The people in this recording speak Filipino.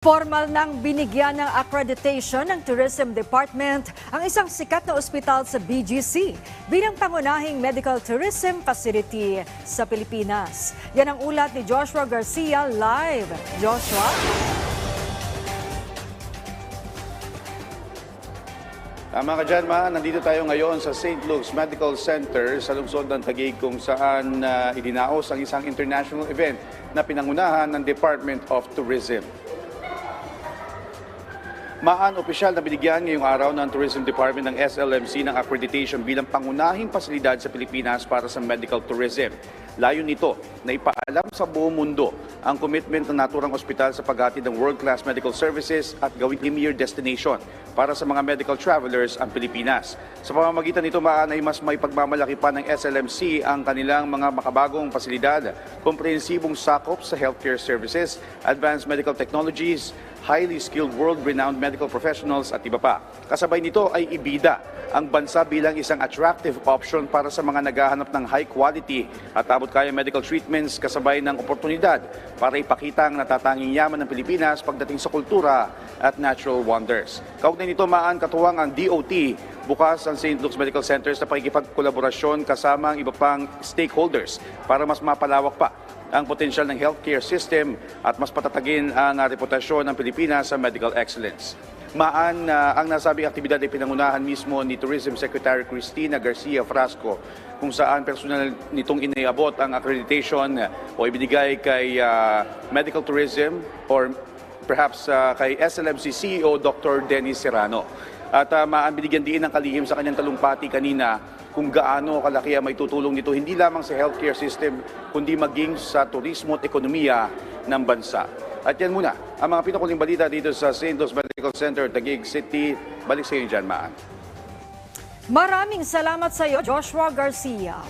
Formal nang binigyan ng accreditation ng Tourism Department ang isang sikat na ospital sa BGC bilang pangunahing medical tourism facility sa Pilipinas. Yan ang ulat ni Joshua Garcia live. Joshua? Tama ka dyan, Ma. Nandito tayo ngayon sa St. Luke's Medical Center sa lungsod ng Taguig kung saan uh, idinaos ang isang international event na pinangunahan ng Department of Tourism. Maan opisyal na binigyan ngayong araw ng Tourism Department ng SLMC ng accreditation bilang pangunahing pasilidad sa Pilipinas para sa medical tourism. Layo nito na ipaalam sa buong mundo ang commitment ng naturang ospital sa paghatid ng world-class medical services at gawing premier destination para sa mga medical travelers ang Pilipinas. Sa pamamagitan nito, maan ay mas may pagmamalaki pa ng SLMC ang kanilang mga makabagong pasilidad, komprehensibong sakop sa healthcare services, advanced medical technologies, highly skilled world-renowned medical professionals at iba pa. Kasabay nito ay ibida ang bansa bilang isang attractive option para sa mga naghahanap ng high quality at abot kaya medical treatments kasabay ng oportunidad para ipakita ang natatanging yaman ng Pilipinas pagdating sa kultura at natural wonders. Kaugnay nito maan katuwang ang DOT bukas ang St. Luke's Medical Center sa pakikipagkolaborasyon kasama ang iba pang stakeholders para mas mapalawak pa ang potensyal ng healthcare system at mas patatagin ang ah, reputasyon ng Pilipinas sa medical excellence. Maan ah, ang nasabing aktibidad ay pinangunahan mismo ni Tourism Secretary Cristina Garcia Frasco kung saan personal nitong iniabot ang accreditation ah, o ibinigay kay ah, medical tourism or perhaps ah, kay SLMC CEO Dr. Dennis Serrano. At uh, maan binigyan din ng kalihim sa kanyang talumpati kanina kung gaano kalaki ang may tutulong nito hindi lamang sa healthcare system kundi maging sa turismo at ekonomiya ng bansa. At yan muna, ang mga pinakuling balita dito sa St. Louis Medical Center, Taguig City. Balik sa inyo dyan, Maan. Maraming salamat sa iyo, Joshua Garcia.